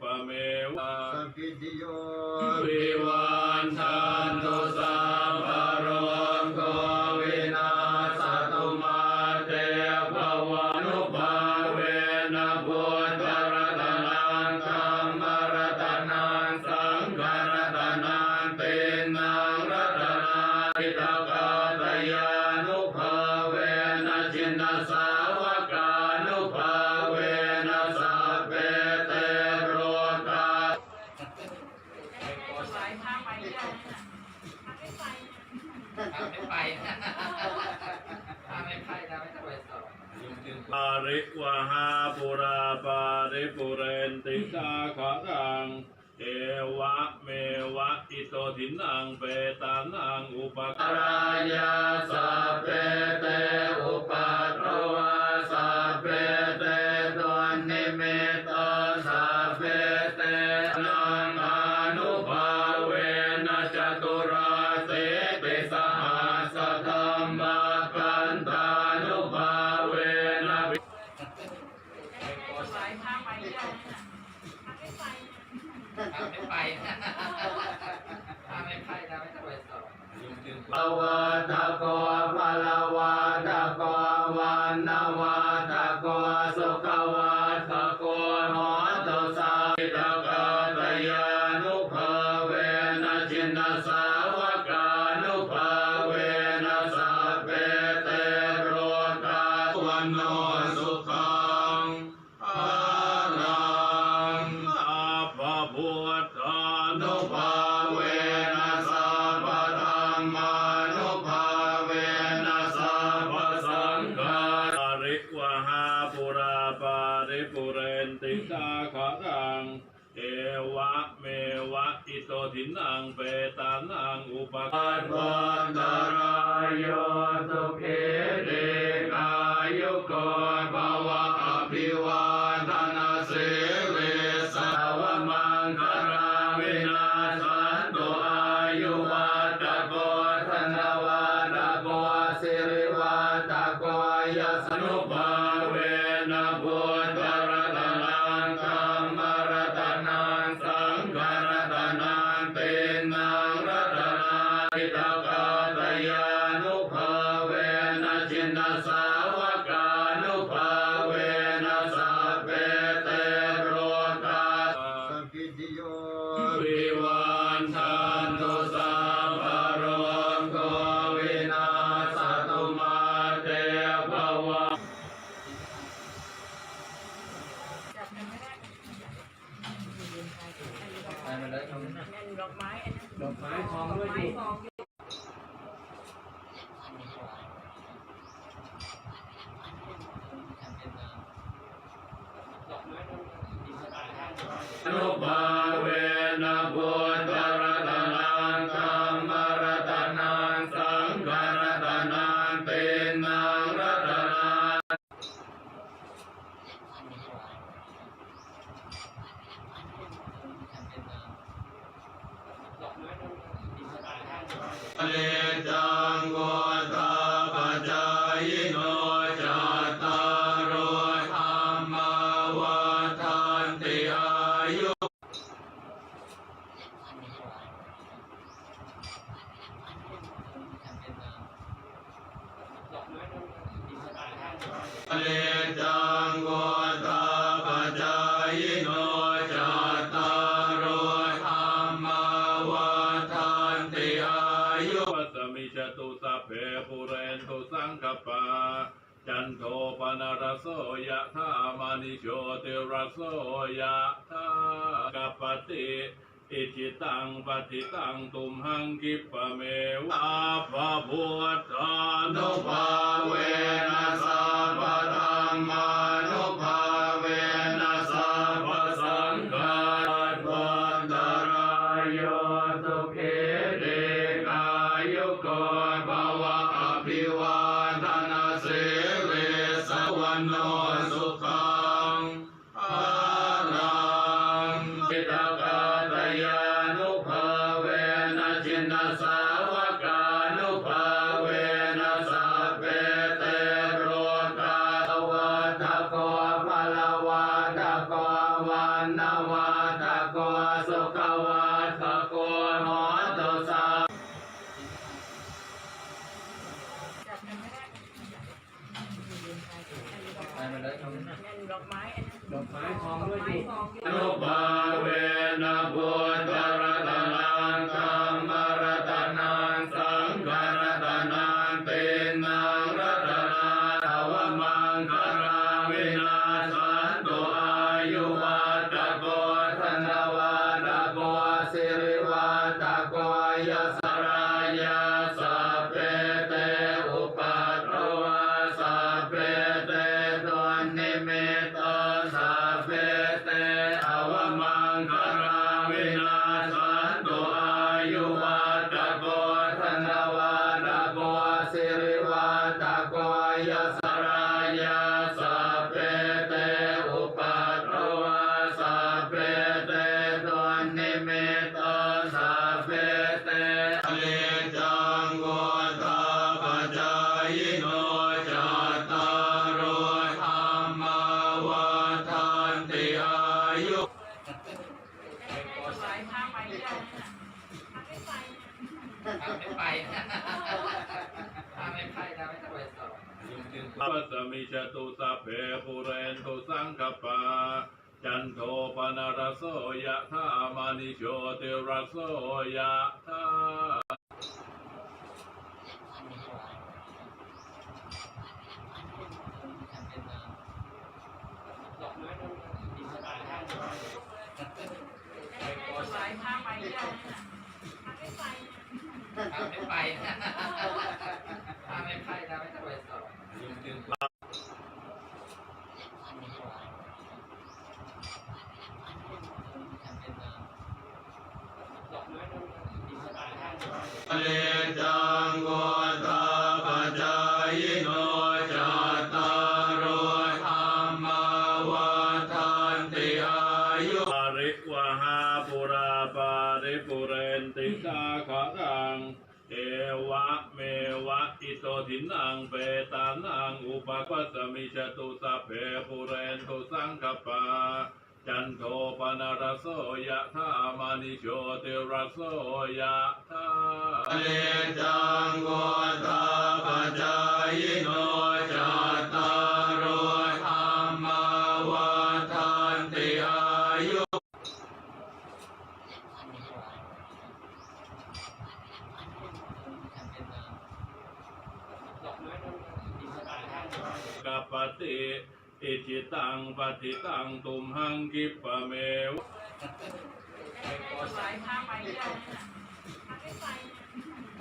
ปะเมวะสัพพิติโยวิวันชันตุสัพพะโรโควินาศตุมาเตภวันุภาเวนะพุทธรตนังธัมมรตนังสังฆรตนังเตนังรตนาทิตกาตยานุภาเวนะจินนาสาาริวหาปุราปาริปุเรนติสาขะรังเอวะเมวะอิโตถินังเปตานังอุปการายาสเปเตอุปัตตวา วะตะโกภะละวะตะโกวันนวะตะโกสุขวะตะโกโหตุสัพพิตกาตยานุภาเวนะจินนสาวกานุภาเวนะสัพเพเตโรกาวันโนสุขังังเอวะเมวะอิโตทินังเปตานังอุปการวานารายโยสุขีติก สาวกานุภาเวนะสัพเพเตโรกาสัพพิติโยวิวันชันตุสัพพะโรโควินาศตุมาเตภวะจับกันไม่ได้ไปมาเลยทำนะนั่นดอกไม้อันนั้นดอกไม้ทองดอกด้วยไม้ดิ ทองอยู่ อนุภาเวนะพุทธรัตนังธัมมรัตนังสังฆรัตนังเตนังรัตนา เลจังโกตาปัจจายโนจัตตารโอธรรมวัฏันติอายุเลจัง ยะธามณิโชติรสโสยะธากปปติอิจิตังปฏิตังตุมหังกิปเมวะภะพุทธานุภาเวนะสัพพะธรรมานุภาเวนะสัพพะสังฆาวันตรายโยสุขีติกายุโกภวะ มาเลยตรงนั้นนั่นดอกไม้อันนั้นดอกไม้ทองด้วยไม้ดิทองอยู่อนุภาเวนะพุทธรัต ปัสมิจตุสัพเพปุเรนตุสังคปาจันโทปนารโสยะธามานิโชติรโสยะธา ได้ได้ถวายผ้า ทำไม่ไปนะทำไม่ไปทำไม่ไปเราไม่ต้องไปสอบเลจังโก นังเปตานังอุปปัสมิจตุสัพเพปุเรนตุสังคปาจันโทปนารโสยะธามานิโชติรโสยะธาเลจังโกตาปัจจายโนจัตตารโธรรมวัฏันติอายุ กัปปติ อิจิตังปฏิตังตุมหังกิปะเมวะได้ได้ถวายผ้าไปาไม่ไป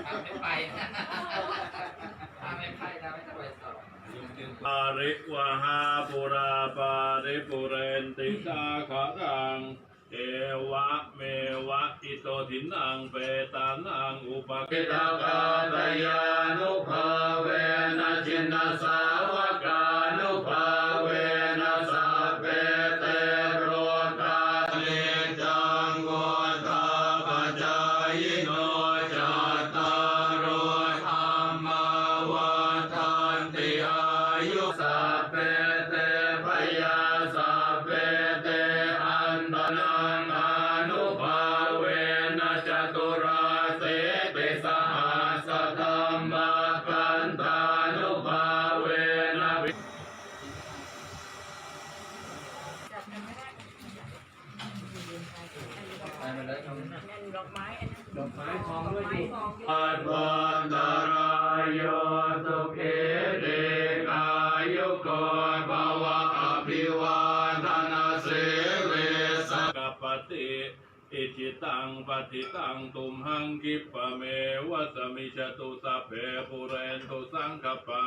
ทำไม่ไปทำไม่ไปเราไม่ต้องไปสอบปาริวหาปุราปาริปุเรนติสาขะรังเอวะเมวะอิโตทินังเปตานังอุปกิตากาตยานุภาเวนะจินนาสา เพเตพยาสัพเพเตอันตนังอนุภาเวนะจตุราเสติสหัสธรรมกันตานุภาเวนะวิจับกันไม่ได้ไปมาเลยตรงนั้นนั่นดอกไม้อันนั้นดอกไม้ทองด้วยไม้ดิทองอยู่อัตวันตรายโยสุขี งตุมหังกิปปะเมวะสมิจตุสัพเพปุเรนตุสังคปา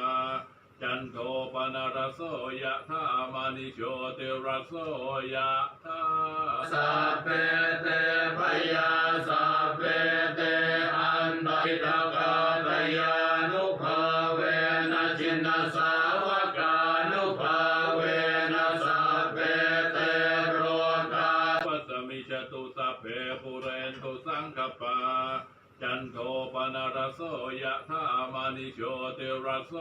จันโทปนารโสยะธามานิโชติรโสยะธาสัพเพเตพยาสัพเพเตอันติตกาตยานุภาเวนะจินนาสา มานิโชติรโส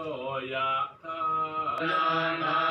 ยะธา